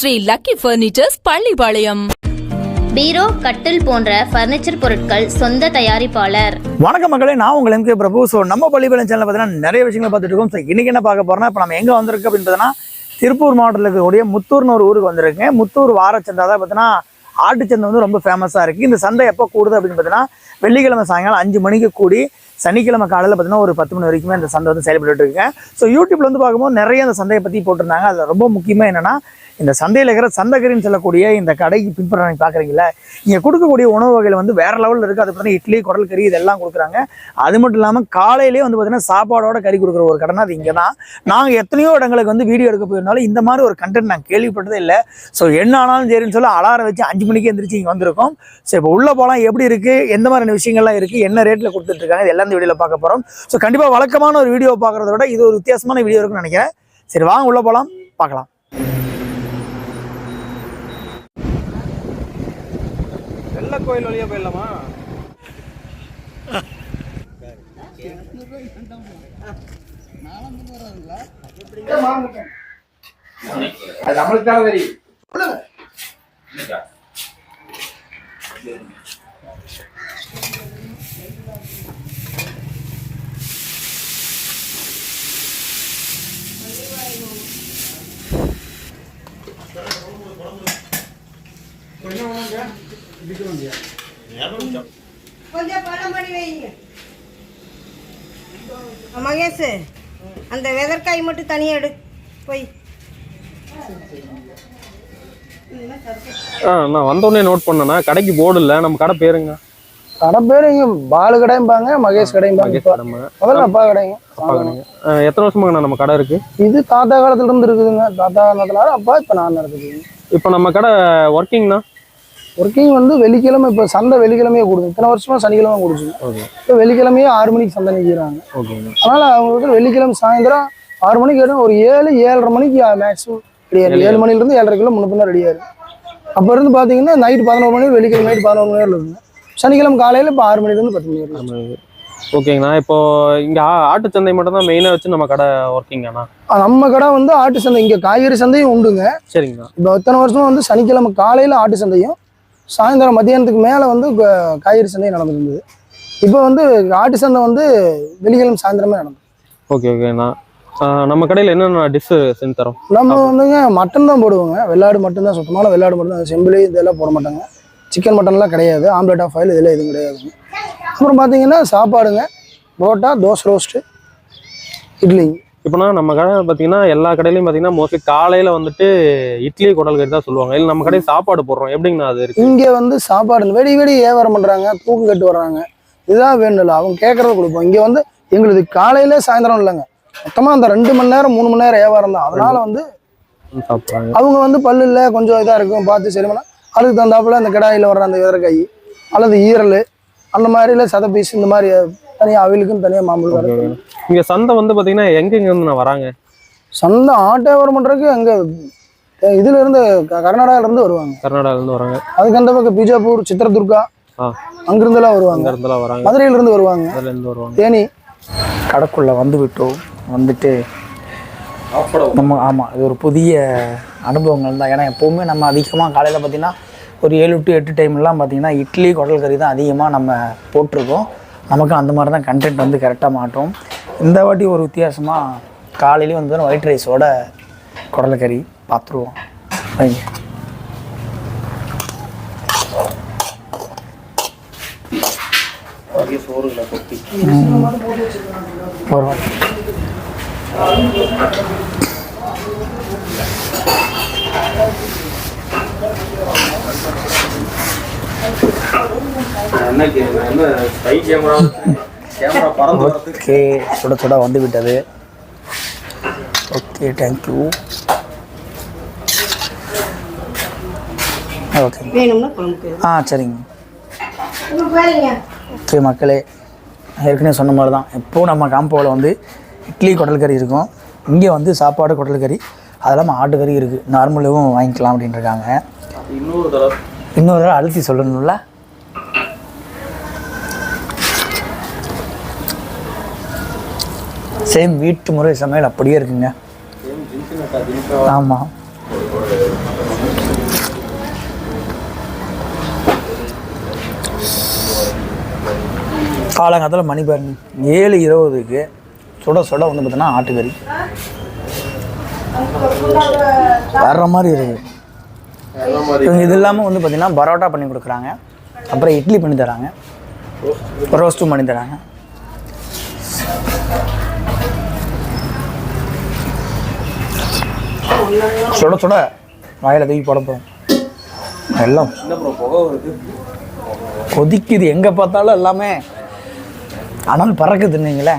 Sri lucky furnitures Pallipalayam பீரோ கட்டில் போன்ற ஃபர்னிச்சர் பொருட்கள் சொந்த தயாரிப்பாளர். வணக்கம் மக்களே நான் உங்கள் எம்கே பிரபு. ஸோ நம்ம பள்ளிப்பாளையம் சேனல் பார்த்தீங்கன்னா நிறைய விஷயங்களை பார்த்துட்டு இருக்கோம். ஸோ இன்னைக்கு என்ன பார்க்க போறோம்னா இப்போ நம்ம எங்கே வந்திருக்கு அப்படின்னு பார்த்தீங்கன்னா திருப்பூர் மாவட்டத்தில் இருக்கக்கூடிய முத்தூர்னு ஒரு ஊருக்கு வந்திருக்கேன். முத்தூர் வாரச்சந்தை தான் பார்த்தீங்கன்னா ஆட்டுச்சந்தை வந்து ரொம்ப ஃபேமஸாக இருக்குது இந்த சந்தை எப்போ கூடுது அப்படின்னு பார்த்தீங்கன்னா வெள்ளிக்கிழமை சாயங்காலம் அஞ்சு மணிக்கு கூடி சனிக்கிழமை காலையில் பார்த்தீங்கன்னா ஒரு பத்து மணி வரைக்குமே அந்த சந்தை வந்து செயல்பட்டு இருக்கேன் ஸோ யூடியூப்ல வந்து பார்க்கும்போது நிறைய அந்த சந்தையை பற்றி போட்டிருந்தாங்க. அதில் ரொம்ப முக்கியமாக என்னென்னா இந்த சந்தையில் இருக்கிற சந்தகரின்னு சொல்லக்கூடிய இந்த கடைக்கு பின்பற்ற நீங்கள் பார்க்குறீங்களா இங்கே கொடுக்கக்கூடிய உணவு வகையில் வந்து வேற லெவலில் இருக்குது அது பார்த்தீங்கன்னா இட்லி குடல் கறி இதெல்லாம் கொடுக்குறாங்க. அது மட்டும் இல்லாமல் காலையிலேயே வந்து பார்த்தீங்கன்னா சாப்பாடோட கறி கொடுக்குற ஒரு கடைனா அது இங்கே தான் நாங்கள் எத்தனையோ இடங்களுக்கு வந்து வீடியோ எடுக்க போயிருந்தாலும் இந்த மாதிரி ஒரு கண்டென்ட் நான் கேள்விப்பட்டதே இல்லை. ஸோ என்ன ஆனாலும் சரின்னு சொல்லி அலாரம் வச்சு அஞ்சு மணிக்கு எந்திரிச்சு இங்கே வந்திருக்கோம். ஸோ இப்போ உள்ளே போகலாம் எப்படி இருக்குது எந்த மாதிரியான விஷயங்கள்லாம் இருக்குது என்ன ரேட்டில் கொடுத்துட்ருக்காங்க இது எல்லாம் இந்த வீடியோவில் பார்க்க போகிறோம் ஸோ கண்டிப்பாக வழக்கமான ஒரு வீடியோ பார்க்குறத விட இது ஒரு வித்தியாசமான வீடியோ இருக்குன்னு நினைக்கிறேன். சரி வாங்க உள்ளே போகலாம் பார்க்கலாம். வெள்ள கோயில் வழியா போயிடலாமா? அது நம்மளுக்கு தான் தெரியும். கொஞ்சம் பழம் பண்ணி வைங்க. மகேஷ் அந்த வெதற்காய் மட்டும் தனியாக எடு. போய். ஆ நான் வந்தோடனே நோட் பண்ணேண்ணா கடைக்கு போர்டு இல்லை நம்ம கடை பேருங்க. கடை பேர் இங்க பாலு கடைம்பாங்க மகேஷ். கடமை முதல்ல அப்பா கடைங்க. அப்பா கடைங்க. எத்தனை வருஷமாங்கண்ணா நம்ம கடை இருக்கு? இது தாத்தா காலத்துல இருந்து இருக்குதுங்க. தாத்தா காலத்துல அப்பா இப்ப நான் நடக்குதுங்க இப்போ நம்ம கடை ஒர்க்கிங்ண்ணா ஒர்க்கிங் வந்து வெள்ளிக்கிழமை இப்ப சந்தை வெள்ளிக்கிழமையே கொடுங்க இத்தனை வருஷமா சனிக்கிழமை கொடுச்சுங்க இப்ப வெள்ளிக்கிழமையே ஆறு மணிக்கு சந்தை நிற்கிறாங்க அதனால அவங்களுக்கு வெள்ளிக்கிழமை சாயந்தரம் ஆறு மணிக்கு வரும். ஒரு ஏழு ஏழரை மணிக்கு மேக்ஸிமம் ரெடியாரு ஏழு மணில இருந்து ஏழரை கிலோ பின்ன ரெடியாரு அப்ப இருந்து பாத்தீங்கன்னா நைட் பதினோரு மணி வெள்ளிக்கிழமை நைட் பதினோரு மணி இருக்குங்க சனிக்கிழமை காலையில இப்ப ஆறு மணில இருந்து பத்து மணி வரைக்கும் ஓகேங்கண்ணா. இப்போ இங்கே ஆட்டுச்சந்தை மட்டும் தான் மெயினாக வச்சு நம்ம கடை ஒர்க்கிங்கண்ணா நம்ம கடை வந்து ஆட்டு சந்தை இங்க காய்கறி சந்தையும் உண்டுங்க. சரிங்கண்ணா. இப்போ இத்தனை வருஷமா வந்து சனிக்கிழமை காலையில் ஆட்டு சந்தையும் சாயந்தரம் மத்தியானத்துக்கு மேலே வந்து காய்கறி சந்தையும் நடந்துருந்தது. இப்போ வந்து ஆட்டு சந்தை வந்து வெள்ளிக்கிழமை சாயந்தரமே நடந்தது. ஓகே ஓகேண்ணா நம்ம கடையில் என்னென்ன டிஷ்ஷு செஞ்சு தரோம்? நம்ம வந்துங்க மட்டன் தான் போடுவோங்க. வெள்ளாடு மட்டும் தான் சுத்தமான வெள்ளாடு மட்டும் தான். செம்பிலி இதெல்லாம் போட மாட்டாங்க. சிக்கன் மட்டன்லாம் கிடையாது. ஆம்லெட் ஆஃப் ஆயில் இதெல்லாம் எதுவும் கிடையாதுங்க அப்புறம் பார்த்தீங்கன்னா சாப்பாடுங்க. புரோட்டா தோசை ரோஸ்ட்டு இட்லிங்க இப்போனா நம்ம கடை பார்த்தீங்கன்னா எல்லா கடையிலையும் பார்த்தீங்கன்னா மோஸ்ட்லி காலையில் வந்துட்டு இட்லி குடல் கறி தான் சொல்லுவாங்க. இல்லை நம்ம கடையில் சாப்பாடு போடுறோம். எப்படிங்கண்ணா அது இருக்கு? இங்கே வந்து சாப்பாடு வெடி வெடி வியாபாரம் பண்ணுறாங்க தூக்கு கட்டு வர்றாங்க. இதுதான் வேணும்ல அவங்க கேட்கறத கொடுப்போம். இங்கே வந்து எங்களுக்கு காலையில சாயந்தரம் இல்லைங்க. மொத்தமாக அந்த ரெண்டு மணி நேரம் மூணு மணி நேரம் வியாபாரம் தான். அதனால வந்து அவங்க வந்து பல்லு இல்லை கொஞ்சம் இதாக இருக்கும். பார்த்து சரி பண்ணா அதுக்கு தகுந்தாப்புல அந்த கிடாயில் வர்ற அந்த விதற்காய் அல்லது ஈரல் அந்த மாதிரில சத பீஸ் இந்த மாதிரி தனியாக அவிலுக்குன்னு தனியாக மாம்பழம் வரும் இங்கே சந்தை வந்து பார்த்தீங்கன்னா எங்கெங்க இருந்து நான் வராங்க? சொந்த ஆட்டோ வியாபாரம் பண்ணுறதுக்கு அங்கே இதுல இருந்து க- கர்நாடகால இருந்து வருவாங்க. கர்நாடகாலேருந்து வராங்க. அதுக்கு அந்த பக்கம் பிஜாப்பூர் சித்திரதுர்கா அங்கிருந்தெல்லாம் வருவாங்க. வராங்க. மதுரையில இருந்து வருவாங்க. அதுலேருந்து வருவாங்க. தேனி. கடைக்குள்ளே வந்து விட்டோம். வந்துட்டு நம்ம ஆமாம் இது ஒரு புதிய அனுபவங்கள் தான். ஏன்னா எப்போவுமே நம்ம அதிகமாக காலையில் பார்த்தீங்கன்னா ஒரு ஏழு டு எட்டு டைம்லாம் பார்த்தீங்கன்னா இட்லி குடல் கறி தான் அதிகமாக நம்ம போட்டிருக்கோம். நமக்கும் அந்த மாதிரி தான் கண்டென்ட் வந்து கரெக்டாக மாட்டோம் இந்த வாட்டி ஒரு வித்தியாசமாக காலையிலேயே வந்து ஒயிட் ரைஸோட குடல் கறி பார்த்துருவோம் வைங்க. ஒரு வாட்டி. ஓகே சுட சுட வந்து விட்டது. ஓகே தேங்க்யூ ஓகே ஆ சரிங்க. ஓகே மக்களே ஏற்கனவே சொன்ன மாதிரி தான். எப்போவும் நம்ம காம்போவில் வந்து இட்லி குடல் கறி இருக்கும். இங்கே வந்து சாப்பாடு குடல் கறி. அது இல்லாமல் ஆட்டுக்கறி இருக்குது நார்மலாகவும் வாங்கிக்கலாம் அப்படின்னு இருக்காங்க. இன்னொரு தடவை. இன்னொரு தடவை அழுத்தி சொல்லணும்ல? சேம் வீட்டு முறை சமையல் அப்படியே இருக்குங்க. ஆமாம் காலங்காலத்தில் மணி பாருங்க. ஏழு இருபதுக்கு சுட சுட வந்து பார்த்தோன்னா ஆட்டுக்கறி. வர்ற மாதிரி இருக்குது இவங்க இது இல்லாமல் வந்து பார்த்தீங்கன்னா பரோட்டா பண்ணி கொடுக்குறாங்க. அப்புறம் இட்லி பண்ணி தராங்க. ரோஸ்ட்டும் பண்ணி தராங்க. சுட சுட வாயில தூக்கி போட போகிறோம் எல்லாம் கொதிக்குது. எங்கே பார்த்தாலும் எல்லாமே ஆனால் பறக்குதுன்னீங்களே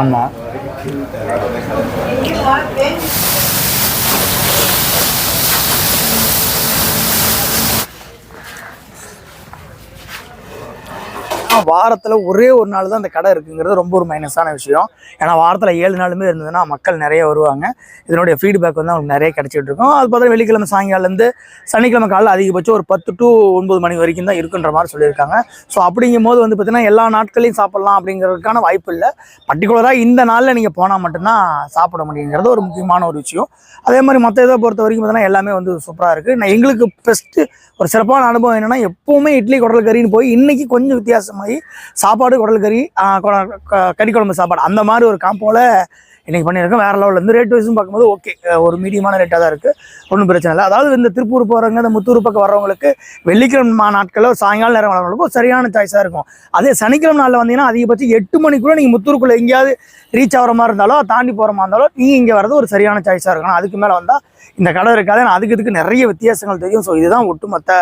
ஆமாம் வாரத்தில் ஒரே ஒரு நாள் தான் அந்த கடை இருக்குங்கிறது ரொம்ப ஒரு மைனஸான விஷயம். ஏன்னா வாரத்தில் ஏழு நாளுமே இருந்ததுன்னா மக்கள் நிறைய வருவாங்க. இதனுடைய ஃபீட்பேக் வந்து அவங்களுக்கு நிறைய கிடச்சிட்டு இருக்கும். அது பார்த்தா வெள்ளிக்கிழமை சாயங்காலேருந்து சனிக்கிழமை காலையில் அதிகபட்சம் ஒரு பத்து டு ஒன்பது மணி வரைக்கும் தான் இருக்குன்ற மாதிரி சொல்லியிருக்காங்க. ஸோ அப்படிங்கும் போது வந்து பார்த்தீங்கன்னா எல்லா நாட்களையும் சாப்பிட்லாம் அப்படிங்கிறதுக்கான வாய்ப்பு இல்லை. பர்டிகுலராக இந்த நாளில் நீங்கள் போனால் மட்டும்தான் சாப்பிட முடியுங்கிறது ஒரு முக்கியமான ஒரு விஷயம். அதே மாதிரி மற்ற இதை பொறுத்த வரைக்கும் பார்த்தீங்கன்னா எல்லாமே வந்து சூப்பராக இருக்குது நான் எங்களுக்கு பெஸ்ட்டு ஒரு சிறப்பான அனுபவம் என்னென்னா எப்போவுமே இட்லி குடல் கறின்னு போய் இன்றைக்கி கொஞ்சம் வித்தியாசமாக சாப்பாடு குடல் கறி கறி குழம்பு சாப்பாடு. அந்த மாதிரி ஒரு காம்போல இன்றைக்கி பண்ணியிருக்கோம். வேறு லெவலில் இருந்து ரேட் வைஸும் பார்க்கும்போது ஓகே ஒரு மீடியமான ரேட்டாக தான் இருக்குது ஒன்றும் பிரச்சனை இல்லை. அதாவது இந்த திருப்பூர் போகிறவங்க இந்த முத்தூர் பக்கம் வர்றவங்களுக்கு வெள்ளிக்கிழமை நாட்களில் சாயங்காலம் நேரம் வரவங்களுக்கு சரியான சாய்ஸாக இருக்கும். அதே சனிக்கிழமை நாளில் வந்தீங்கன்னா அதிகபட்சம் எட்டு மணிக்குள்ளே நீங்கள் முத்தூருக்குள்ளே எங்கேயாவது ரீச் ஆகிற மாதிரி இருந்தாலோ தாண்டி போகிற மாதிரி இருந்தாலோ நீங்கள் இங்கே வர்றது ஒரு சரியான சாய்ஸாக இருக்கும். அதுக்கு மேலே வந்தால் இந்த கடை இருக்காது. அதுக்கு இதுக்கு நிறைய வித்தியாசங்கள் தெரியும். ஸோ இதுதான் ஒட்டுமொத்த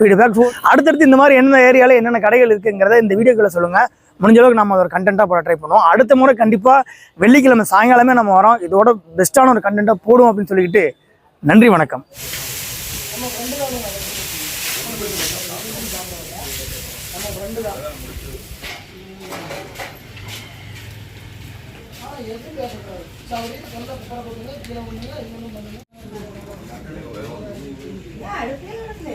வீடு பேக் அடுத்தடுத்து இந்த மாதிரி என்ன ஏரியாவில் என்னென்ன கடைகள் இருக்குங்கிறத இந்த வீடியோக்களை சொல்லுங்கள் முடிஞ்ச அளவுக்கு நம்ம ஒரு கண்டென்ட்டாக போட ட்ரை பண்ணுவோம். அடுத்த முறை கண்டிப்பாக வெள்ளிக்கிழமை சாயங்காலமே நம்ம வரோம். இதோட பெஸ்ட்டான ஒரு கண்டென்ட்டாக போடும் அப்படின்னு சொல்லிக்கிட்டு நன்றி வணக்கம். அடுப்பே